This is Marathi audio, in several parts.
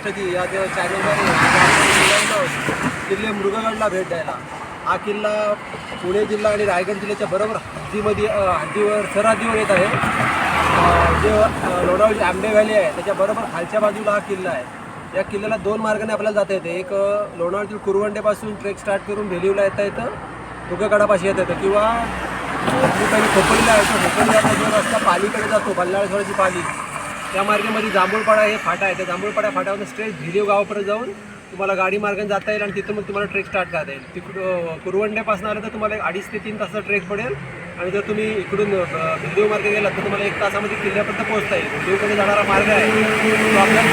महाराष्ट्राची या जेव्हा चॅनलवर किल्ले मृगगडला भेट द्यायला. हा किल्ला पुणे जिल्हा आणि रायगड जिल्ह्याच्या बरोबर हद्दीमध्ये हद्दीवर सरहद्दीवर येत आहे. जे लोणावळी आंबे व्हॅली आहे त्याच्या बरोबर खालच्या बाजूला हा किल्ला आहे. या किल्ल्याला दोन मार्गाने आपल्याला जाता येते. एक लोणावळीतील कुरवंडेपासून ट्रेक स्टार्ट करून भेलीवला येता येतं मृगगडापाशी येता येतं. किंवा काही खोपडीला आहे तो खोपडीला जो रस्ता पालीकडे जातो बल्लाळेश्वराची पाली. त्या मार्गामध्ये जांभूळपाडा हे फाटा आहे. त्या जांभूळपाडा फाट्यावरून स्ट्रेट भिलीव गावापर्यंत जाऊन तुम्हाला गाडी मार्गाने जाता येईल आणि तिथून मग तुम्हाला ट्रेक स्टार्ट करता येईल. तिकडं कुरवंड्यापासून आलं तर तुम्हाला एक अडीच ते तीन तासाचा ट्रेक पडेल. आणि जर तुम्ही इकडून भिलीव मार्ग गेलात तर तुम्हाला एक तासामध्ये किल्ल्यापर्यंत पोहोचता येईल. भिलीवकडे जाणारा मार्ग आहे. तो आपल्याला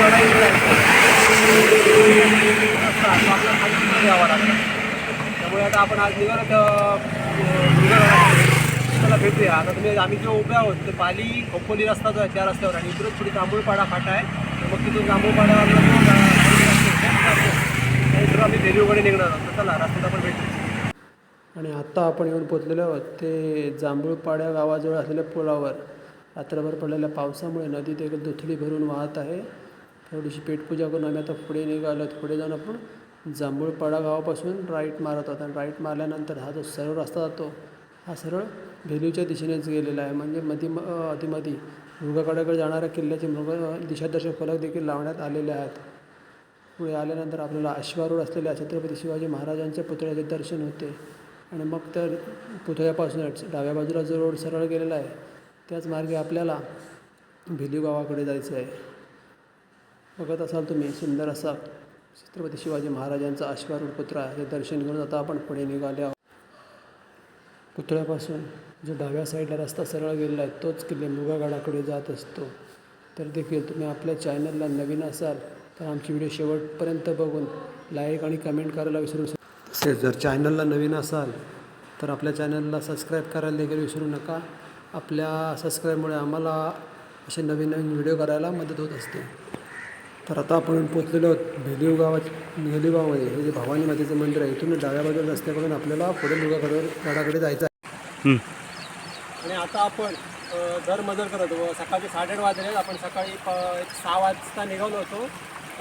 यावा लागतो त्यामुळे आता आपण आज निघालो. रस्त्याला भेटूया. आता तुम्ही आम्ही जे उभे आहोत ते पाली खोपोली रस्ता जो आहे त्या रस्त्यावर आणि इकडून पुढे जांभूळपाडा फाटा आहे. तर मग तिथून जांभूळपाड्यावर इकडून आम्ही देवीकडे निघणार आहोत. तर चला रस्त्यात आपण भेटू आणि आत्ता आपण येऊन पोचलेलो आहोत ते जांभूळपाड्या गावाजवळ असलेल्या पुलावर. रात्रभर पडलेल्या पावसामुळे नदीत एक दुथडी भरून वाहत आहे. थोडीशी पेटपूजा करून आम्ही आता पुढे निघालो आहोत. पुढे जाऊन आपण जांभूळपाडा गावापासून राईट मारत आहोत. आणि राईट मारल्यानंतर हा जो सरळ रस्ता जातो हा सरळ भेलीवच्या दिशेनेच गेलेला आहे. म्हणजे मधी अ, अधीमधी जाणाऱ्या किल्ल्याचे मृग दिशादर्शक फलक देखील लावण्यात आलेले आहेत. पुढे आल्यानंतर आपल्याला अश्वारूढ असलेल्या छत्रपती शिवाजी महाराजांच्या पुतळ्याचे दर्शन होते. आणि मग तर पुतळ्यापासूनच डाव्या बाजूला जो रोड सरळ गेलेला आहे त्याच मार्गे आपल्याला भिली गावाकडे जायचं आहे. बघत असाल तुम्ही सुंदर असा छत्रपती शिवाजी महाराजांचा अश्वारूढ पुतळा. हे दर्शन घेऊन आता आपण पुढे निघाले आहोत. पुतळ्यापासून जो डाव्या साईडला रस्ता सरळ गेलेला आहे तोच किल्ले मुगागडाकडे जात असतो. तर देखील तुम्ही आपल्या चॅनलला नवीन असाल तर आमची व्हिडिओ शेवटपर्यंत बघून लाईक आणि कमेंट करायला विसरू नका. तसेच जर चॅनलला नवीन असाल तर आपल्या चॅनलला सबस्क्राईब करायला देखील विसरू नका. आपल्या सबस्क्राईबमुळे आम्हाला असे नवीन नवीन व्हिडिओ करायला मदत होत असते. तर आता आपण पोचलेलो आहोत भेलीव गावात. भेलीव गावामध्ये हे जे भवानी मातेचं मंदिर आहे इथून डाव्या बाजूला रस्त्याकडून आपल्याला पुढे मुगाकडे गडाकडे जायचं आहे. आणि आता आपण घर मजल करत होतो. सकाळचे साडेआठ वाजले आपण सकाळी प एक सहा वाजता निघालो होतो.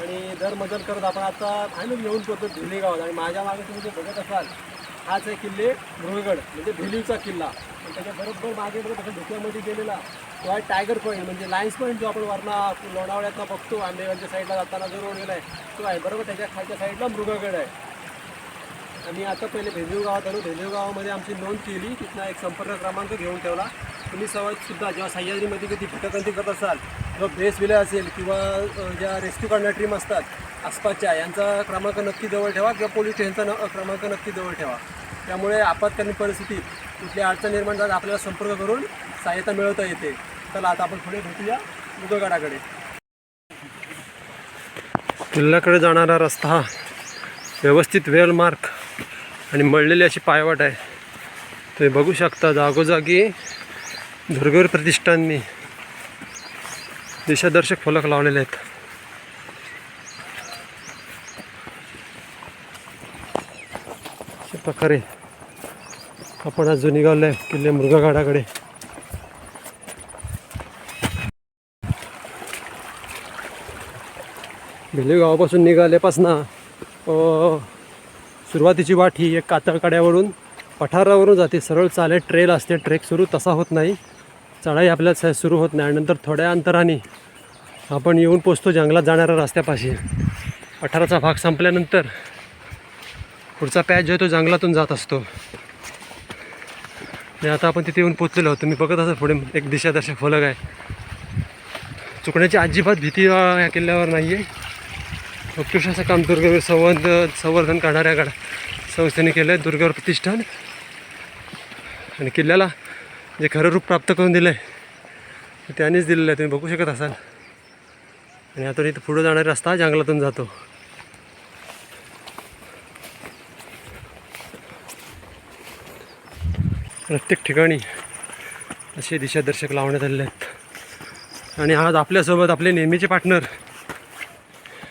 आणि दर मजल करत आपण आता फायनल येऊन पोहोचतो भिली गावात आणि माझ्या मागे तुम्ही जे बघत असाल हाच आहे किल्ले मृगगड म्हणजे भिलीवचा किल्ला. आणि त्याच्या बरोबर मागे बरोबर त्याच्या धुक्यामध्ये गेलेला तो आहे टायगर पॉईंट म्हणजे लायन्स पॉईंट जो आपण वरना लोणावळ्यातनं बघतो आंबेगावच्या साईडला जाताना जो रोड गेला आहे तो आहे. बरोबर त्याच्या खालच्या साईडला मृगगड आहे. आणि आता पहिले भेंदेव गावात आलो. भेंदेव गावामध्ये आमची नोंद केली. तिथनं एक संपर्क क्रमांक घेऊन ठेवला. तुम्ही सवयसुद्धा जेव्हा सह्याद्रीमध्ये कधी भटकंती करत असाल किंवा बेस विले असेल किंवा ज्या रेस्क्यू करणाऱ्या टीम असतात आसपासच्या यांचा क्रमांक नक्की जवळ ठेवा किंवा पोलीस स्टेशनचा न क्रमांक नक्की जवळ ठेवा. त्यामुळे आपत्कालीन परिस्थितीत कुठली अडचण निर्माण झाली आपल्याला संपर्क करून सहाय्यता मिळवता येते. चला आता आपण पुढे भेटूया मुगगडाकडे किल्ल्याकडे जाणारा रस्ता व्यवस्थित वेल मार्क आणि मळलेली अशी पायवाट आहे. तुम्ही बघू शकता जागोजागी दुर्गवर प्रतिष्ठाननी दिशादर्शक फलक लावलेले आहेत. अशा प्रकारे आपण आज जो निघालो आहे किल्ले मृगगाडाकडे भिले गावापासून निघाल्यापासनं सुरुवातीची वाट ही एक कातळकड्यावरून पठारावरून जाते. सरळ चालेल ट्रेल असते. ट्रेक सुरू तसा होत नाही. चढाई आपल्या स- सुरू होत नाही. आणि नंतर थोड्या अंतराने आपण येऊन पोचतो जंगलात जाणाऱ्या रस्त्यापाशी. पठाराचा भाग संपल्यानंतर पुढचा पॅच जो आहे तो जंगलातून जात असतो. आणि आता आपण तिथे येऊन पोचलेलो आहोत. तुम्ही बघत असाल पुढे एक दिशादर्शक फलक आहे. चुकण्याची अजिबात भीती या किल्ल्यावर नाही आहे उत्कृष्ट असं काम दुर्गवीर संवर्ध संवर्धन करणाऱ्या गड संस्थेने केलं आहे दुर्गावर प्रतिष्ठान. आणि किल्ल्याला जे खरं रूप प्राप्त करून दिलं आहे ते त्यांनीच दिलेलं आहे. तुम्ही बघू शकत असाल. आणि आता इथं पुढं जाणारा रस्ता जंगलातून जातो. प्रत्येक ठिकाणी असे दिशादर्शक लावण्यात आलेले आहेत. आणि आज आपल्यासोबत आपले नेहमीचे पार्टनर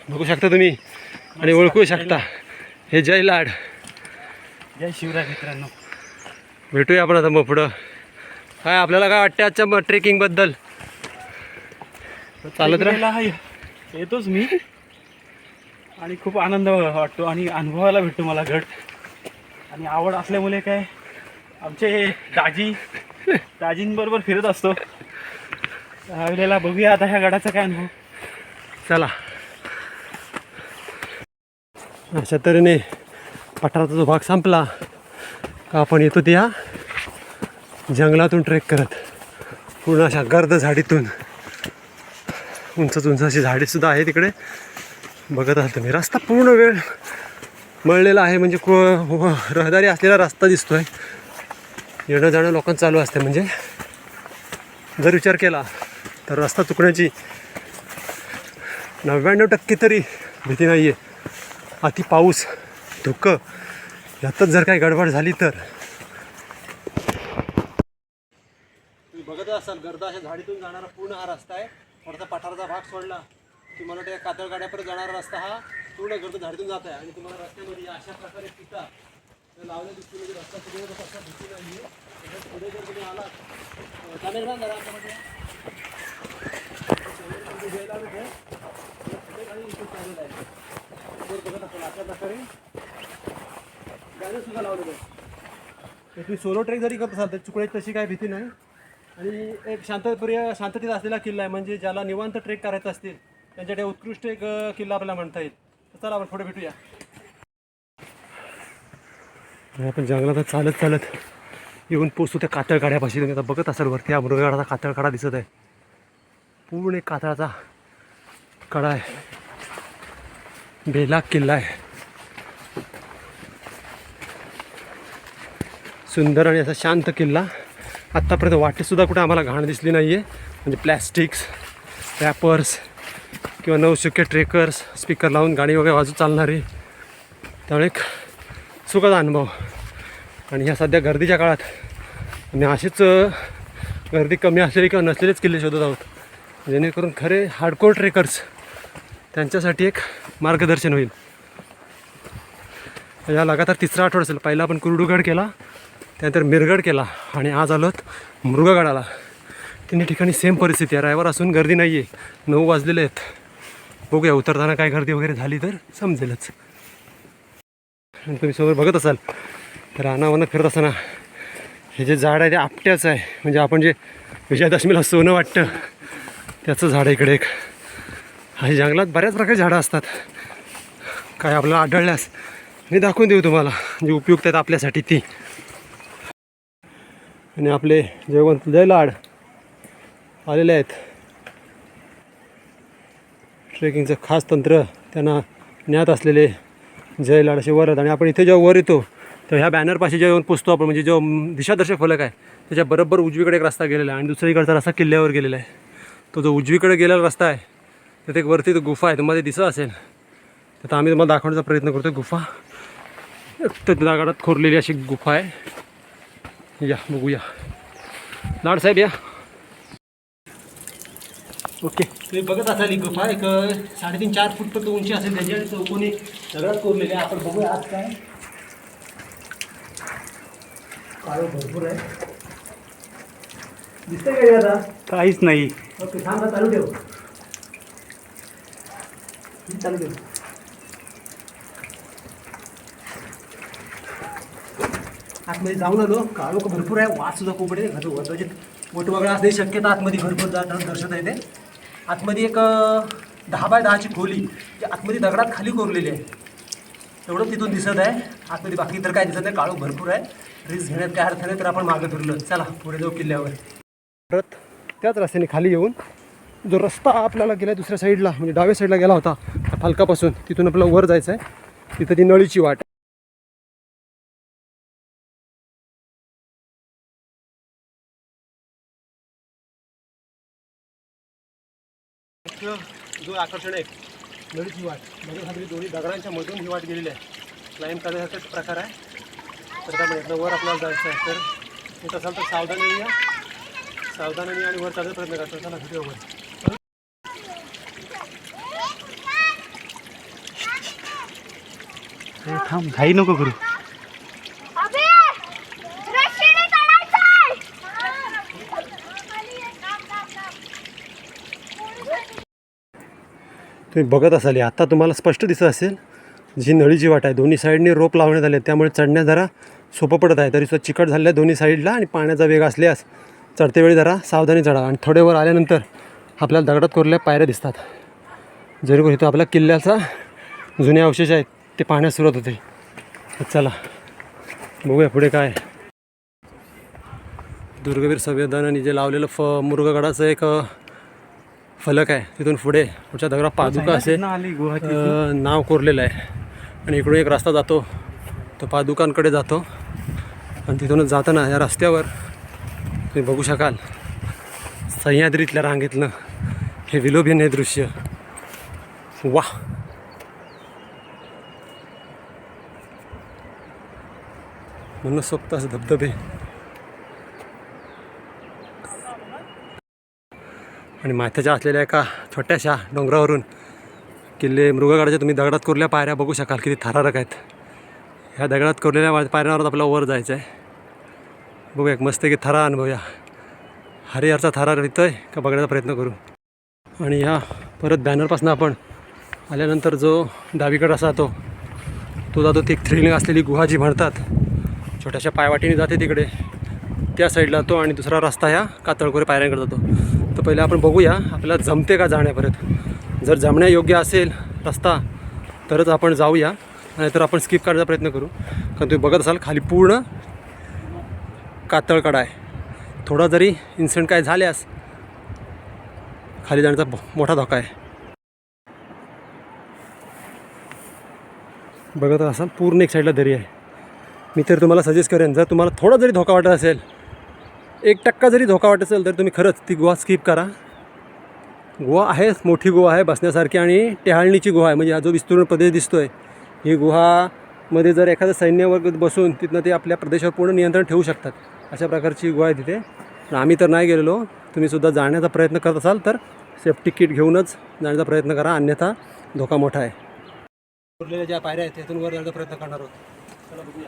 बघू शकता तुम्ही आणि ओळखू शकता. हे जय लाड. जय शिवराय मित्रांनो. भेटूया आपण आता मग पुढं. काय आपल्याला काय वाटतं आजच्या ट्रेकिंगबद्दल चालत राहा. गेला आहे. येतोच मी. आणि खूप आनंद वाटतो आणि अनुभवायला भेटतो मला गड आणि आवड असल्यामुळे काय आमचे दाजी दाजींबरोबर फिरत असतो. त्यावेळेला बघूया आता ह्या गडाचा काय अनुभव. चला. अशा तऱ्हेने पठाराचा जो भाग संपला का आपण येतो त्या जंगलातून ट्रेक करत. पूर्ण अशा गर्द झाडीतून. उंचच उंच अशी झाडीसुद्धा आहे तिकडे बघत आहात तुम्ही रस्ता पूर्ण वेळ मळलेला आहे म्हणजे को हो, हो, रहदारी असलेला रस्ता दिसतोय. येणं जाणं लोकांचं चालू असते म्हणजे जर विचार केला तर रस्ता चुकण्याची नव्याण्णव टक्के तरी भीती नाही आहे अति पाऊस धुकं यातच जर काही गडबड झाली तर. तुम्ही बघत असाल गर्दा अशा झाडीतून जाणारा पूर्ण हा रस्ता आहे. थोडासा पठाराचा भाग सोडला की मला त्या कातळ गाड्यापर्यंत जाणारा रस्ता हा पूर्ण गर्द झाडीतून जात आहे आणि तुम्हाला रस्त्यामध्ये अशा प्रकारे पिता लावल्या दिसतील म्हणजे रस्ता पुढे जात असा नाही आहे पुढे जर तुम्ही आलात चालेल ना जरा आमच्यामध्ये घ्यायला पुढे इथे चालेल आहे. बघत असाल अशा प्रकारे. सुद्धा लावलेलं आहे तुम्ही सोलो ट्रेक जरी करत असाल तर चुकण्याची तशी काही भीती नाही. आणि एक शांतप्रिय शांततेत असलेला किल्ला आहे म्हणजे ज्याला निवांत ट्रेक करायचं असतील त्यांच्याकडे उत्कृष्ट एक किल्ला आपल्याला म्हणता येईल. तर चला आपण पुढे भेटूया. आपण जंगलात चालत चालत येऊन पोचतो त्या कातळ काड्यापाशी तुम्ही आता बघत असाल वरती हा मृगगडाचा कातळ काडा दिसत आहे. पूर्ण एक कातळाचा कडा आहे. बेलाग किल्ला आहे. सुंदर आणि असा शांत किल्ला. आत्तापर्यंत वाटेसुद्धा कुठे आम्हाला घाण दिसली नाही आहे म्हणजे प्लॅस्टिक्स रॅपर्स किंवा नवशक्य ट्रेकर्स स्पीकर लावून गाणी वगैरे वाजू चालणारी. त्यामुळे एक सुखद अनुभव. आणि ह्या सध्या गर्दीच्या काळात आम्ही अशीच गर्दी कमी असलेली किंवा नसलेलेच किल्ले शोधत आहोत. जेणेकरून खरे हार्डकोर ट्रेकर्स त्यांच्यासाठी एक मार्गदर्शन होईल. या लगातार तिसरा आठवडा असेल. पहिला आपण कुरडूगड केला. त्यानंतर मिरगड केला आणि आज आलोत मृगगडाला. तिन्ही ठिकाणी सेम परिस्थिती आहे. रायवर असून गर्दी नाही आहे नऊ वाजलेले आहेत. बघूया उतरताना काय गर्दी वगैरे झाली तर समजेलच. आणि तुम्ही समोर बघत असाल तर अनावनं फिरत असताना हे जे झाड आहे ते आपट्याचं आहे. म्हणजे आपण जे विजयादशमीला सोनं वाटतं त्याचं झाड आहे इकडे एक. आणि जंगलात बऱ्याच प्रकारची झाडं असतात. काय आपल्याला आढळल्यास मी दाखवून देऊ तुम्हाला. जी उपयुक्त आहेत आपल्यासाठी ती. आणि आपले जयवंत जयलाड आलेले आहेत. ट्रेकिंगचं खास तंत्र त्यांना ज्ञात असलेले जयलाड असे वर आहेत आणि आपण इथे जेव्हा वर येतो तर ह्या बॅनरपाशी जेव्हा येऊन पुसतो आपण म्हणजे जो दिशादर्शक फलक आहे त्याच्या बरोबर उजवीकडे एक रस्ता गेलेला आहे आणि दुसरीकडचा रस्ता किल्ल्यावर गेलेला आहे. तो जो उजवीकडे गेलेला रस्ता आहे तिथे एक वरती तो गुफा आहे तुम्हाला ते दिसत असेल. तर आम्ही तुम्हाला दाखवण्याचा प्रयत्न करतो गुफा तर दगडात खोरलेली अशी गुफा आहे. या बघूया लाड साहेब या ओके। तुम्ही बघत असाल ही गुफा एक साडेतीन चार फूट पर्यंत उंची असेल त्याची आणि चौकोनी दगडात कोरलेली आहे. आपण बघूया आज काय. काळो भरपूर आहे. दिसतंय काय आता? काहीच नाही. ओके थांब चालू ठेव. चालू ठेव. आतमध्ये जाऊन आलो. काळोख भरपूर आहे. वास सुद्धा खूप आहे. घर कदाचित मोठ वगळा असण्याची शक्यता आतमध्ये भरपूर जा दर्शत येते आतमध्ये एक दहा बाय दहाची खोली जी आतमध्ये दगडात खाली कोरलेली आहे. एवढं तिथून दिसत आहे. आतमध्ये बाकी तर काय दिसत नाही. काळोख भरपूर आहे. रिस्क घेण्यात काय अर्थ नाही तर आपण मागं फिरलो चला पुढे जाऊ किल्ल्यावर. परत त्याच रस्त्याने खाली येऊन जो रस्ता आपल्याला गेला दुसऱ्या साईडला म्हणजे डाव्या साईडला गेला होता त्या फालकापासून तिथून आपल्याला वर जायचं आहे तिथं ती नळीची वाट जो आकर्षण आहे. नळीची वाट. म्हणजे खाली दोन्ही दगडांच्या मधून ही वाट गेलेली आहे. क्लाइम करण्यासारखाच प्रकार आहे. तर त्यामुळे इथनं वर आपल्याला जायचं आहे. तर येत असाल तर सावधानी या. सावधानाने आणि वर चढायचा प्रयत्न करतो चला व्हिडिओ थांब घाई नको करू. तुम्ही बघत असाल आत्ता तुम्हाला स्पष्ट दिसत असेल जी नळीची वाट आहे. दोन्ही साईडने रोप लावण्यात आले त्यामुळे चढण्यास जरा सोपं पडत आहे. तरी सुद्धा चिकट झालेलं आहे दोन्ही साईडला आणि पाण्याचा वेग असल्यास चढते वेळी जरा सावधानी चढा. आणि थोडे वर आल्यानंतर आपल्याला दगडात कोरलेल्या पायऱ्या दिसतात. जेणेकरून इथं आपल्या किल्ल्याचा जुने अवशेष आहेत ते पाहण्यास सुरुवात होते. चला बघूया पुढे काय दुर्गवीर संविधान आणि जे लावलेलं फ मुरुगगडाचं एक फलक आहे. तिथून पुढे पुढच्या दगडात पादुका असे नाव कोरलेलं आहे. आणि इकडून एक रस्ता जातो. तो पादुकांकडे जातो. आणि तिथूनच जाताना या रस्त्यावर तुम्ही बघू शकाल सह्याद्रीतल्या रांगेतलं हे विलोभीन हे दृश्य. वा मनसोक्त असं धबधबे. आणि माथ्याच्या असलेल्या एका छोट्याशा डोंगरावरून किल्ले मृगगडाच्या तुम्ही दगडात कोरल्या पायऱ्या बघू शकाल किती थरारक आहेत. ह्या दगडात कोरलेल्या वा- पायऱ्यांवर आपल्याला वर जायचं आहे. बघूया एक मस्त की थरा अनुभवूया. हरिहरचा थरा आहे का बघण्याचा प्रयत्न करू? आणि ह्या परत बॅनरपासून आपण आल्यानंतर जो डावीकडे असा तो तो जातो ती एक थ्रिलिंग असलेली गुहा जी म्हणतात. छोट्याशा पायवाटीने जाते तिकडे. त्या साईडला जातो आणि दुसरा रस्ता ह्या कातळकोरे पायऱ्यांकडे जातो. तर पहिले आपण बघूया आपल्याला जमते का जाण्यापर्यंत? जर जमण्यायोग्य असेल रस्ता तरच आपण जाऊया. नाहीतर आपण स्किप करण्याचा प्रयत्न करू. कारण तुम्ही बघत असाल खाली पूर्ण कातळकडा आहे. थोडा जरी इन्सिडेंट काय झाल्यास खाली जाण्याचा मोठा धोका आहे. बघत असाल पूर्ण एक साईडला दरी आहे. मी तर तुम्हाला सजेस्ट करेन जर तुम्हाला थोडा जरी धोका वाटत असेल एक टक्का जरी धोका वाटत असेल तर तुम्ही खरंच ती गुहा स्किप करा. गुहा आहे मोठी गुहा आहे बसण्यासारखी आणि टेहाळणीची गुहा आहे. म्हणजे हा जो विस्तीर्ण प्रदेश दिसतो आहे ही गुहामध्ये जर एखादं सैन्यवर्ग बसून तिथनं ते आपल्या प्रदेशावर पूर्ण नियंत्रण ठेवू शकतात. अशा प्रकारची गुहा आहे तिथे. पण आम्ही तर नाही गेलेलो. तुम्ही सुद्धा जाण्याचा प्रयत्न करत असाल तर सेफ्टी किट घेऊनच जाण्याचा प्रयत्न करा. अन्यथा धोका मोठा आहे. उरलेल्या ज्या पायऱ्या आहेत त्यातून वर जाण्याचा प्रयत्न करणार आहोत चला बघूया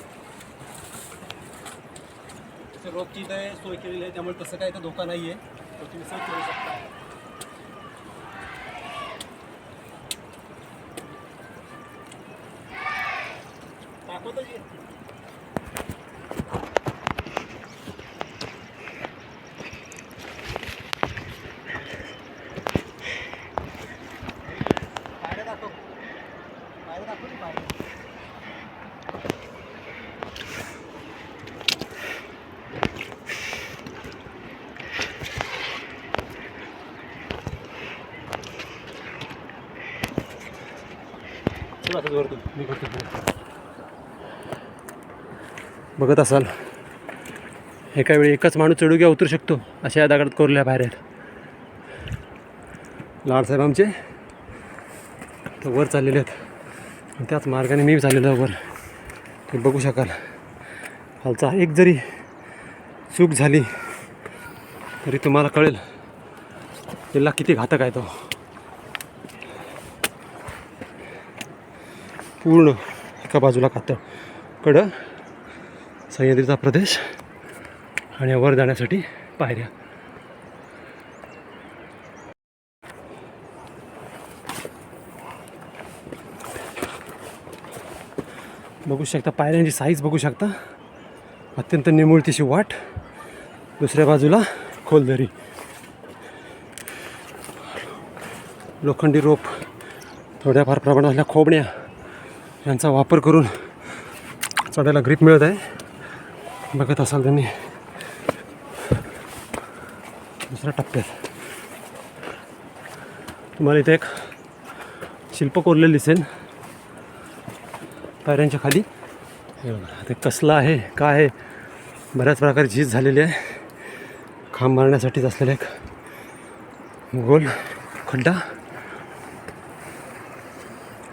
तसं रोपची इथे सोय केलेली आहे त्यामुळे तसं काय इथं धोका नाही आहे तर तुम्ही सहज करू शकता. दाखवतो की? पायऱ्या दाखव पायऱ्या दाखव की पायऱ्या चला आता जोर मी करतो पुढे. बघत असाल. एका वेळी एकच माणूस चढू घ्या उतरू शकतो अशा या दगडात कोरल्या बाहेर आहेत. लाडसाहेब आमचे तर वर चाललेले आहेत. त्याच मार्गाने मी चाललेलो वर. ते बघू शकाल. खालचा एक जरी चूक झाली तरी तुम्हाला कळेल किल्ला किती घातक आहे तो. पूर्ण एका बाजूला कातं कडं सह्याद्रीचा प्रदेश आणि वर जाण्यासाठी पायऱ्या. बघू शकता पायऱ्यांची साईज बघू शकता. अत्यंत निमुळतीशी वाट. दुसऱ्या बाजूला खोलदरी. लोखंडी रोप थोड्याफार प्रमाणातल्या खोबण्या. यांचा वापर करून चढायला ग्रीप मिळत आहे. बघत असाल त्यांनी दुसऱ्या टप्प्यात. तुम्हाला इथे एक शिल्प कोरलेलं दिसेल. पायऱ्यांच्या खाली. ते कसलं आहे काय आहे? बऱ्याच प्रकारे झीज झालेली आहे. खांब मारण्यासाठीच असलेला एक गोल खड्डा.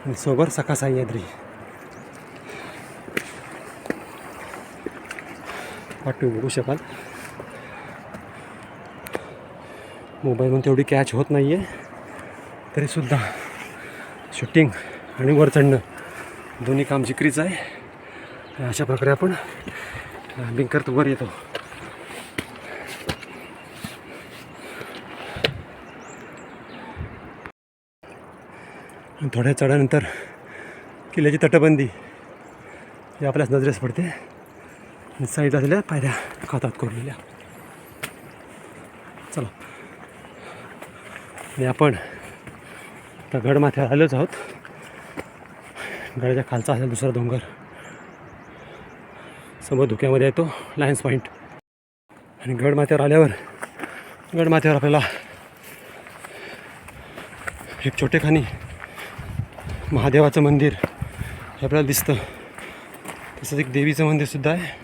आणि सोबर सकासाह्याद्री सह्याद्री वाट तुम्ही बघू शकाल. मोबाईलमधून तेवढी कॅच होत नाही आहे तरीसुद्धा शूटिंग आणि वर चढणं दोन्ही काम जिकरीचं आहे. अशा प्रकारे आपण लँडिंग करत वर येतो. थोड्या चढानंतर किल्ल्याची तटबंदी ही आपल्याच नजरेस पडते. आणि साईडला पायऱ्या खातात कोरलेल्या. चला. आणि आपण आता गडमाथ्यावर आलोच आहोत. गडाच्या खालचा असेल दुसरा डोंगर. समोर धुक्यामध्ये येतो लायन्स पॉईंट आणि गडमाथ्यावर आल्यावर गडमाथ्यावर आपल्याला एक छोटेखानी महादेवाचं मंदिर हे आपल्याला दिसतं. तसंच एक देवीचं मंदिरसुद्धा आहे.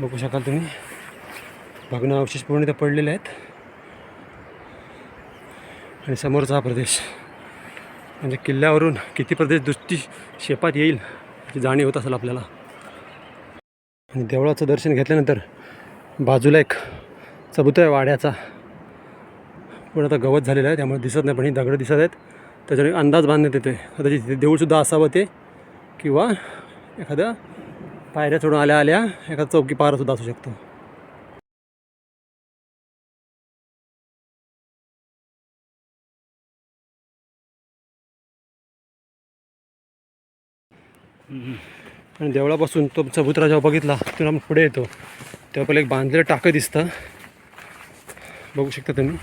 बघू शकाल तुम्ही. भग्नावशेष पूर्ण इथं पडलेले आहेत. आणि समोरचा हा प्रदेश. म्हणजे किल्ल्यावरून किती प्रदेश दृष्टी शेपात येईल याची जाणीव होत असेल आपल्याला. आणि देवळाचं दर्शन घेतल्यानंतर बाजूला एक चबुतरा आहे वाड्याचा पण आता गवत झालेलं आहे. त्यामुळे दिसत नाही पण ही दगडं दिसत आहेत. त्याच्यावर अंदाज बांधण्यात येतो आहे कदाचित देऊळसुद्धा असावं ते. किंवा एखादं पायऱ्या चढून आल्या आल्या. एखादा चौकी पारसुद्धा असू शकतो. आणि देवळापासून तो चबुतरा जेव्हा बघितला तिथून आपण पुढे येतो. तेव्हा पहिलं एक बांधलेलं टाकं दिसतं. बघू शकता तुम्ही.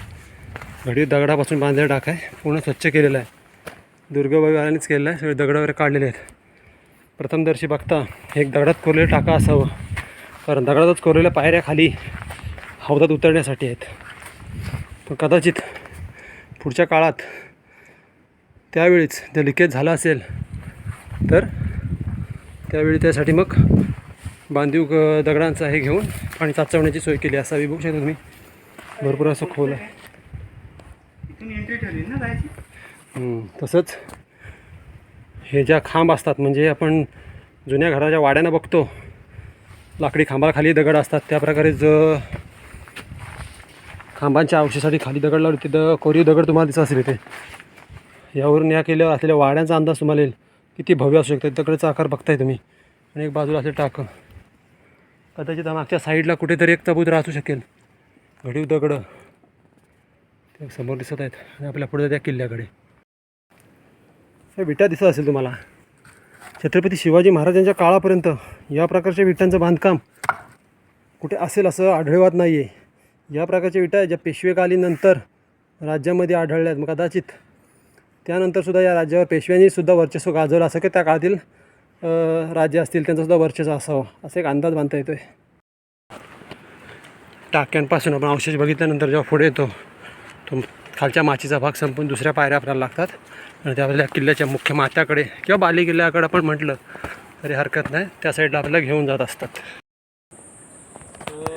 घडी दगडापासून बांधलेलं टाक आहे. पूर्ण स्वच्छ केलेलं आहे. दुर्गाबाईवाल्यांनीच केलेलं आहे. सगळे दगड वगैरे काढलेले आहेत. प्रथमदर्शी बघता एक दगडात कोरलेलं टाका असावं. कारण दगडातच कोरलेल्या पायऱ्या खाली हौदात उतरण्यासाठी आहेत. पण कदाचित पुढच्या काळात त्यावेळीच ते लिकेज झालं असेल तर त्यावेळी त्यासाठी मग बांधीव दगडांचं हे घेऊन पाणी साचवण्याची सोय केली असावी. बघू शकता तुम्ही. भरपूर असं खोल आहे. तसंच हे ज्या खांब असतात म्हणजे आपण जुन्या घराच्या वाड्यानं बघतो लाकडी खांबाखाली दगड असतात. त्या प्रकारे ज खांबांच्या अवशेसाठी खाली दगड लावले तिथं कोरीव दगड तुम्हाला दिसत असेल इथे. यावरून या केल्यावर असलेल्या वाड्यांचा अंदाज तुम्हाला येईल. किती भव्य असू शकतं. दगडाचा आकार बघताय तुम्ही. आणि एक बाजूला असेल टाकं. कदाचित मागच्या साईडला कुठेतरी एक चबुतरा असू शकेल. घडीव दगडं. ते समोर दिसत आहेत. आणि आपल्या पुढे त्या किल्ल्याकडे. हे विटा दिसत असेल तुम्हाला. छत्रपती शिवाजी महाराजांच्या काळापर्यंत या प्रकारच्या विटांचं बांधकाम कुठे असेल असं आढळवात नाही आहे या प्रकारच्या विटा आहेत ज्या पेशवेकालीनंतर राज्यामध्ये आढळल्या आहेत मग कदाचित त्यानंतरसुद्धा या राज्यावर पेशव्यांनीसुद्धा वर्चस्व गाजवलं असं की त्या काळातील राज्य असतील त्यांचंसुद्धा वर्चस्व असावं असा एक अंदाज बांधता येतो आहे टाक्यांपासून आपण अवशेष बघितल्यानंतर जेव्हा पुढे येतो तो खालच्या माचीचा भाग संपून दुसऱ्या पायऱ्या आपल्याला लागतात. आणि त्यावेळेला किल्ल्याच्या मुख्य माथ्याकडे किंवा बाली किल्ल्याकडे आपण म्हटलं तरी हरकत नाही. त्या साईडला आपल्याला घेऊन जात असतात.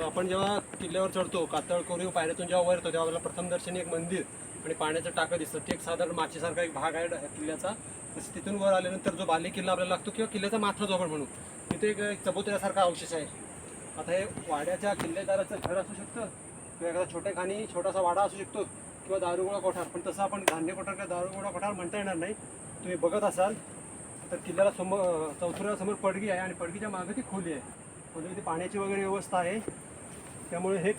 आपण जेव्हा किल्ल्यावर चढतो कातळ कोरीव पायऱ्यातून जेव्हा वर येतो तेव्हा आपल्याला प्रथम दर्शनी एक मंदिर आणि पाण्याचं टाकं दिसतं. ते एक साधारण माचीसारखा एक भाग आहे किल्ल्याचा. तसं तिथून वर आल्यानंतर जो बाली किल्ला आपल्याला लागतो किंवा किल्ल्याचा माथा जो आपण म्हणू तिथे एक एक चबुतऱ्यासारखा अवशेष आहे. आता हे वाड्याच्या किल्लेदाराचं घर असू शकतं किंवा एखादा छोट्या खाणी छोटासा वाडा असू शकतो. किंवा दारुगोळा कोठार पण तसं आपण धान्य कोठार किंवा दारुगोळा कोठार म्हणता येणार नाही. तुम्ही बघत असाल तर किल्ल्याला समोर चौथऱ्यासमोर पडगी आहे आणि पडगीच्या मागे ती खोली आहे. म्हणजे इथे पाण्याची वगैरे व्यवस्था आहे. त्यामुळे हे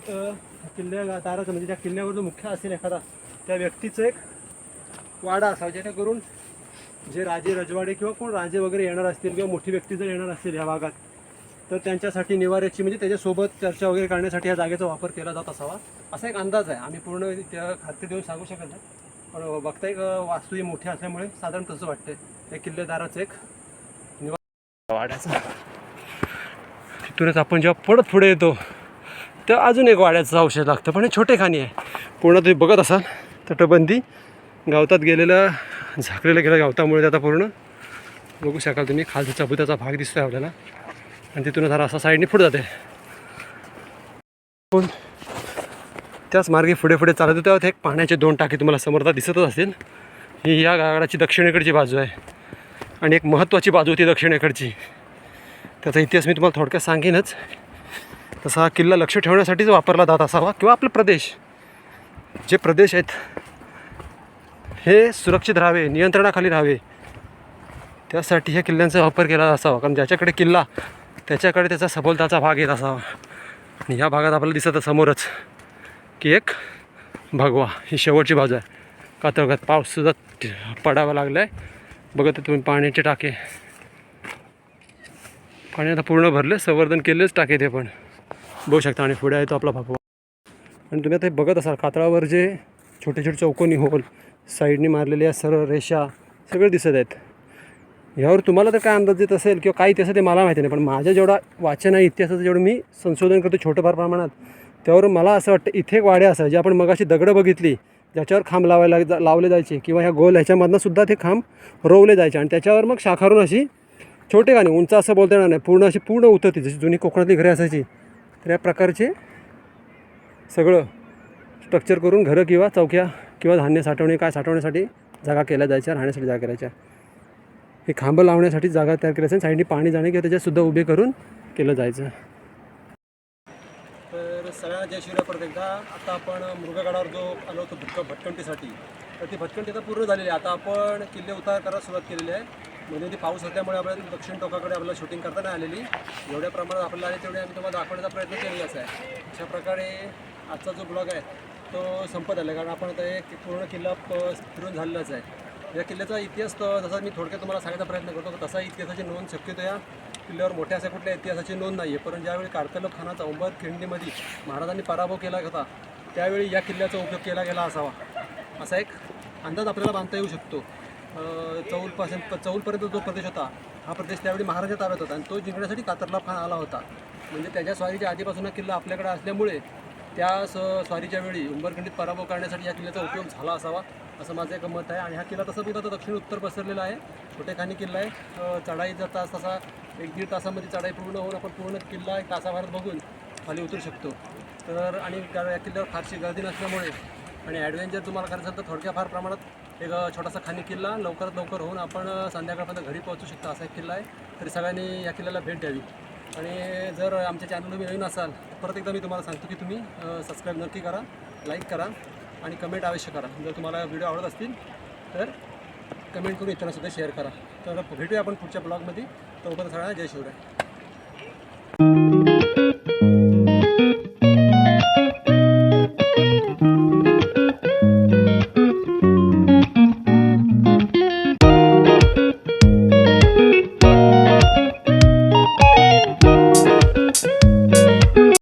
किल्ल्या अ, म्हणजे त्या किल्ल्यावर जो मुख्य असेल एखादा त्या व्यक्तीचं एक वाडा असावा जेणेकरून जे राजे रजवाडे किंवा कोण राजे वगैरे येणार असतील किंवा मोठी व्यक्ती जर येणार असतील ह्या भागात तर त्यांच्यासाठी निवाऱ्याची म्हणजे त्याच्यासोबत चर्चा वगैरे करण्यासाठी या जागेचा वापर केला जात असावा. असा एक अंदाज आहे. आम्ही पूर्ण त्या खात्री देऊन सांगू शकत नाही. पण बघता एक वास्तू ही मोठी असल्यामुळे साधारण तसं वाटतंय. त्या किल्लेदाराचं एक निवार वाड्याचा. तिथूनच आपण जेव्हा परत पुढे येतो तेव्हा अजून एक वाड्याचं औषध लागतं. पण हे छोटे खाणी आहे. पूर्ण तुम्ही बघत असाल तटबंदी. गावतात गेलेलं झाकलेलं गेलं गावतामुळे आता पूर्ण. बघू शकाल तुम्ही खालचा चबुताचा भाग दिसतोय आपल्याला. आणि तिथून जरा असा साईडने पुढे जाते. पण त्याच मार्गे पुढे पुढे चालत होत्या एक पाण्याचे दोन टाके तुम्हाला समोरता दिसतच असेल ही या गाडाची दक्षिणेकडची बाजू आहे. आणि एक महत्त्वाची बाजू होती दक्षिणेकडची. त्याचा इतिहास मी तुम्हाला थोडक्यात सांगेनच. तसा हा किल्ला लक्ष ठेवण्यासाठीच वापरला जात असावा किंवा आपले प्रदेश. जे प्रदेश आहेत हे सुरक्षित राहावे नियंत्रणाखाली राहावे. त्यासाठी ह्या किल्ल्यांचा वापर केला असावा. कारण ज्याच्याकडे किल्ला त्याच्याकडे त्याचा सभोलताचा भाग येत असावा. आणि ह्या भागात आपल्याला दिसत समोरच की एक भगवा ही शेवटची बाजू आहे. कातळगात पाऊससुद्धा पडावा लागला आहे बघत आहे तुम्ही पाण्याचे टाके. पाणी आता पूर्ण भरले संवर्धन केलेच टाके ते पण. बघू शकता आणि पुढे आहे तो आपला भागवा. आणि तुम्ही आता हे बघत असाल कातळावर जे छोटे छोटे चौकोनी होल साईडने मारलेल्या सरळ रेषा सगळे दिसत आहेत. ह्यावर तुम्हाला तर काय अंदाज येत असेल किंवा काय इतिहास ते मला माहिती नाही पण माझ्या जेवढा वाचन आहे इतिहासाचं जेवढं मी संशोधन करतो छोटंफार प्रमाणात त्यावर मला असं वाटतं इथे एक वाड्या असं जे आपण मगाशी दगडं बघितली ज्याच्यावर खांब लावायला जा लावले जायचे किंवा ह्या गोल ह्याच्यामधनं सुद्धा ते खांब रोवले जायचे. आणि त्याच्यावर मग शाखारून अशी छोटे गाणे उंच असं बोलता येणार नाही पूर्ण अशी पूर्ण उतरती जशी जुनी कोकणातली घरे असायची तर या प्रकारचे सगळं स्ट्रक्चर करून घरं किंवा चौक्या किंवा धान्य साठवणे काय साठवण्यासाठी जागा केल्या जायच्या राहण्यासाठी जागा करायच्या. हे खांब लावण्यासाठी जागा तयार केली असेल. साईडनी पाणी जाणे किंवा त्याच्यातसुद्धा उभे करून केलं जायचं. तर सगळ्यांना जय शिवराय परत एकदा. आता आपण मृगगडावर जो आलो होतो भटक भटकंटीसाठी तर ती भटकंटी आता पूर्ण झालेली आहे. आता आपण किल्ले उतार करायला सुरुवात केलेली आहे. म्हणजे ती पाऊस असल्यामुळे आपल्याला दक्षिण टोकाकडे आपल्याला शूटिंग करता नाही आलेली. एवढ्या प्रमाणात आपल्याला आले तेवढे आम्ही तुम्हाला दाखवण्याचा प्रयत्न केलेलाच आहे. अशा प्रकारे आजचा जो ब्लॉग आहे तो संपत आला कारण आपण आता एक पूर्ण किल्ला प- फिरून झालेलाच आहे. या किल्ल्याचा इतिहास जसा मी थोडक्यात तुम्हाला सांगायचा प्रयत्न करतो तसा इतिहासाची नोंद शक्यतो या किल्ल्यावर मोठ्या अशा कुठल्या इतिहासाची नोंद नाही आहे पण ज्यावेळी कारतलब खानाचा उंबर खिंडीमध्ये महाराजांनी पराभव केला होता त्यावेळी या किल्ल्याचा उपयोग केला गेला असावा. असा एक अंदाज आपल्याला बांधता येऊ शकतो. चौलपासून चौलपर्यंत जो प्रदेश होता हा प्रदेश त्यावेळी महाराजा ताब्यात होता आणि तो जिंकण्यासाठी कातरला खान आला होता. म्हणजे त्याच्या स्वारीच्या आधीपासून हा किल्ला आपल्याकडे असल्यामुळे त्या स स्वारीच्या वेळी उंबरखंडीत पराभव करण्यासाठी या किल्ल्याचा उपयोग झाला असावा. असं माझं एक मत आहे. आणि हा किल्ला तसं बघितलं तर दक्षिण उत्तर पसरलेला आहे. कुठेखानी किल्ला आहे. चढाई चढाईचा तास तसा एक दीड तासामध्ये चढाई पूर्ण होऊन आपण पूर्ण किल्ला एक तासाभरात बघून खाली उतरू शकतो. तर आणि या किल्ल्यावर फारशी गर्दी नसल्यामुळे आणि ॲडव्हेंचर तुम्हाला करायचं असेल तर थोडक्या फार प्रमाणात एक छोटासा खाणी किल्ला लवकरात लवकर होऊन आपण संध्याकाळपर्यंत घरी पोहोचू शकता असा एक किल्ला आहे. तरी सगळ्यांनी या किल्ल्याला भेट द्यावी. आणि जर आमच्या चॅनलवर तुम्ही नवीन असाल परत एकदा मी तुम्हाला सांगतो की तुम्ही सबस्क्राईब नक्की करा लाईक करा. आणि कमेंट अवश्य करा. जर तुम्हाला व्हिडिओ आवडत असतील तर कमेंट करून इतरांसुद्धा शेअर करा. तर भेटूया आपण पुढच्या ब्लॉगमध्ये तोपर्यंत सगळ्यांना जय शिवराय.